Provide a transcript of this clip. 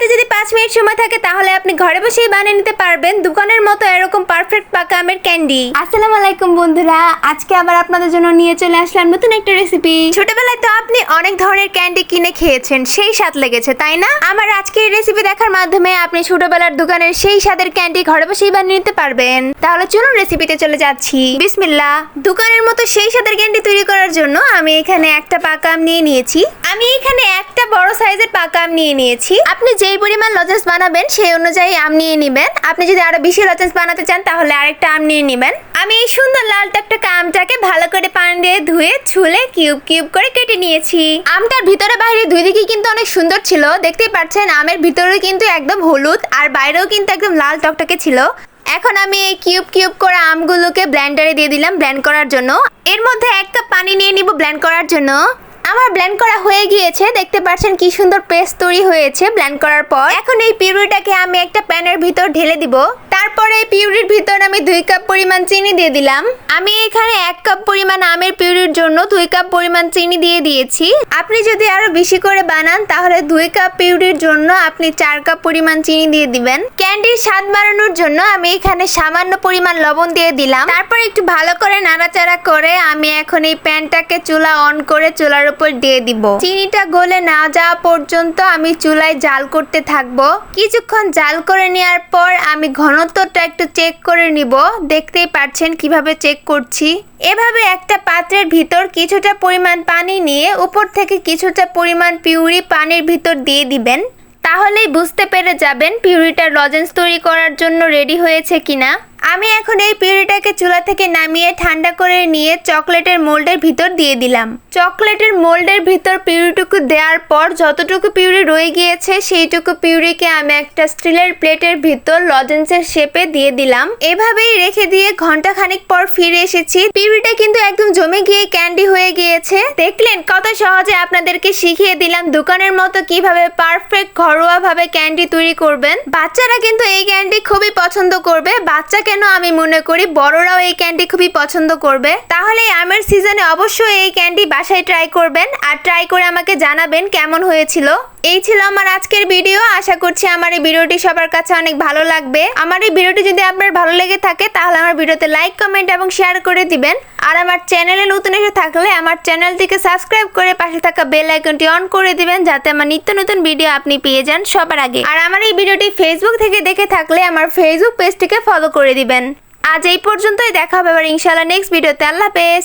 হাতে যদি পাঁচ মিনিট সময় থাকে তাহলে আপনি ঘরে বসেই বানিয়ে নিতে পারবেন দোকানের মতো এরকম পারফেক্ট পাকা আমের ক্যান্ডি আসসালামু আলাইকুম বন্ধুরা আজকে আবার আপনাদের জন্য নিয়ে চলে আসলাম নতুন একটা রেসিপি ছোটবেলায় তো আপনি অনেক ধরনের ক্যান্ডি কিনে খেয়েছেন সেই স্বাদ লেগেছে তাই না? আমার আজকের রেসিপি দেখার মাধ্যমে আপনি ছোটবেলার দোকানের সেই স্বাদের ক্যান্ডি ঘরে বসেই বানিয়ে নিতে পারবেন। তাহলে চলুন রেসিপিতে চলে যাচ্ছি। বিসমিল্লাহ। দোকানের মতো সেই স্বাদের ক্যান্ডি তৈরি করার জন্য আমি এখানে একটা পাকা আম নিয়ে নিয়েছি। আমি এখানে একটা বড় সাইজের পাকা আম নিয়ে নিয়েছি। আপনি যেই পরিমাণ লজেন্স বানাবেন, সেই অনুযায়ী আম নিয়ে নেবেন। আপনি যদি আরও বেশি লজেন্স বানাতে চান, তাহলে আরেকটা আম নিয়ে নেবেন। আমি এই সুন্দর লাল টকটকে আমটাকে ভালো করে পানি দিয়ে ধুয়ে, ছুলে কিউব কিউব করে কেটে নিয়েছি। আমটার ভিতরে বাইরে দুই দিকেই কিন্তু অনেক সুন্দর ছিল। দেখতেই পাচ্ছেন, আমের ভিতরে কিন্তু একদম হলুদ, আর বাইরেও কিন্তু একদম লাল টকটকে ছিল। এখন আমি এই কিউব কিউব করা আমগুলোকে ব্ল্যান্ডারে দিয়ে দিলাম ব্ল্যান্ড করার জন্য। এর মধ্যে এক কাপ পানি নিয়ে নিব ব্ল্যান্ড করার জন্য। আমার ব্ল্যান্ড করা হয়ে গিয়েছে, দেখতে পাচ্ছেন কি সুন্দর পেস্ট তৈরি হয়েছে ব্ল্যান্ড করার পর। এখন এই পিউরিটাকে আমি একটা প্যানের ভিতর ঢেলে দিব। তারপরে এই পিউরির ভিতর আমি দুই কাপ পরিমাণ চিনি দিয়ে দিলাম। আমি এখানে এক কাপ পরিমাণ আমের পিউরির জন্য দুই কাপ পরিমাণ চিনি দিয়ে দিয়েছি। আপনি যদি আরও বেশি করে বানান, তাহলে দুই কাপ পিউরির জন্য আপনি চার কাপ পরিমাণ চিনি দিয়ে দিবেন। ক্যান্ডির স্বাদ বাড়ানোর জন্য আমি এখানে সামান্য পরিমাণ লবণ দিয়ে দিলাম। তারপর একটু ভালো করে নাড়াচাড়া করে আমি এখন এই প্যানটাকে চুলা অন করে চুলার উপর দিয়ে দিব। চিনিটা গলে না যাওয়া পর্যন্ত আমি চুলায় জাল করতে থাকব। কিছুক্ষণ জাল করে নেওয়ার পর আমি ঘনত্বটা একটু চেক করে নিব। দেখতেই পাচ্ছেন কীভাবে চেক করছি। এভাবে একটা পাত্রের ভিতর কিছুটা পরিমাণ পানি নিয়ে উপর থেকে কিছুটা পরিমাণ পিউরি পানির ভিতর দিয়ে দিবেন। তাহলেই বুঝতে পেরে যাবেন পিউরিটা লজেন্স তৈরি করার জন্য রেডি হয়েছে কিনা। আমি এখন এই পিউরিটাকে চুলা থেকে নামিয়ে ঠান্ডা করে নিয়ে চকলেটের মোল্ডের ভিতর দিয়ে দিলাম। চকলেটের মোল্ডের ভিতর পিউরিটুকু দেওয়ার পর যতটুকু পিউরি রয়ে গিয়েছে, সেইটুকু পিউরিকে আমি একটা স্টিলের প্লেটের ভিতর লজেন্সের শেপে দিয়ে দিলাম। এভাবেই রেখে দিয়ে ঘণ্টা খানিক পর ফিরে এসেছি। পিউরিটা কিন্তু একদম জমে গিয়ে ক্যান্ডি হয়ে গিয়েছে। দেখলেন কত সহজে আপনাদেরকে শিখিয়ে দিলাম দোকানের মতো কীভাবে পারফেক্ট ঘরোয়া ভাবে ক্যান্ডি তৈরি করবেন। বাচ্চারা কিন্তু এই ক্যান্ডি খুবই পছন্দ করবে। বাচ্চা কেন আমি মনে করি বড়রাও এই ক্যান্ডি খুবই পছন্দ করবে? তাহলে আমের সিজনে অবশ্যই এই ক্যান্ডি বাসায় ট্রাই করবেন, আর ট্রাই করে আমাকে জানাবেন কেমন হয়েছিল। এই ছিল আমার আজকের ভিডিও। আশা করছি আমার এই ভিডিওটি সবার কাছে অনেক ভালো লাগবে। আমার এই ভিডিওটি যদি আপনার ভালো লেগে থাকে, তাহলে আমার ভিডিওতে লাইক কমেন্ট এবং শেয়ার করে দিবেন। আর আমার চ্যানেলে নতুন এসে থাকলে আমার চ্যানেলটিকে সাবস্ক্রাইব করে পাশে থাকা বেল আইকনটি অন করে দিবেন, যাতে আমার নিত্য নতুন ভিডিও আপনি পেয়ে যান সবার আগে। আর আমার এই ভিডিওটি ফেসবুক থেকে দেখে থাকলে আমার ফেসবুক পেজটিকে ফলো করে দিবেন। আজ এই পর্যন্তই, দেখা হবে আবার ইনশাআল্লাহ নেক্সট ভিডিওতে আল্লাহ হাফেজ।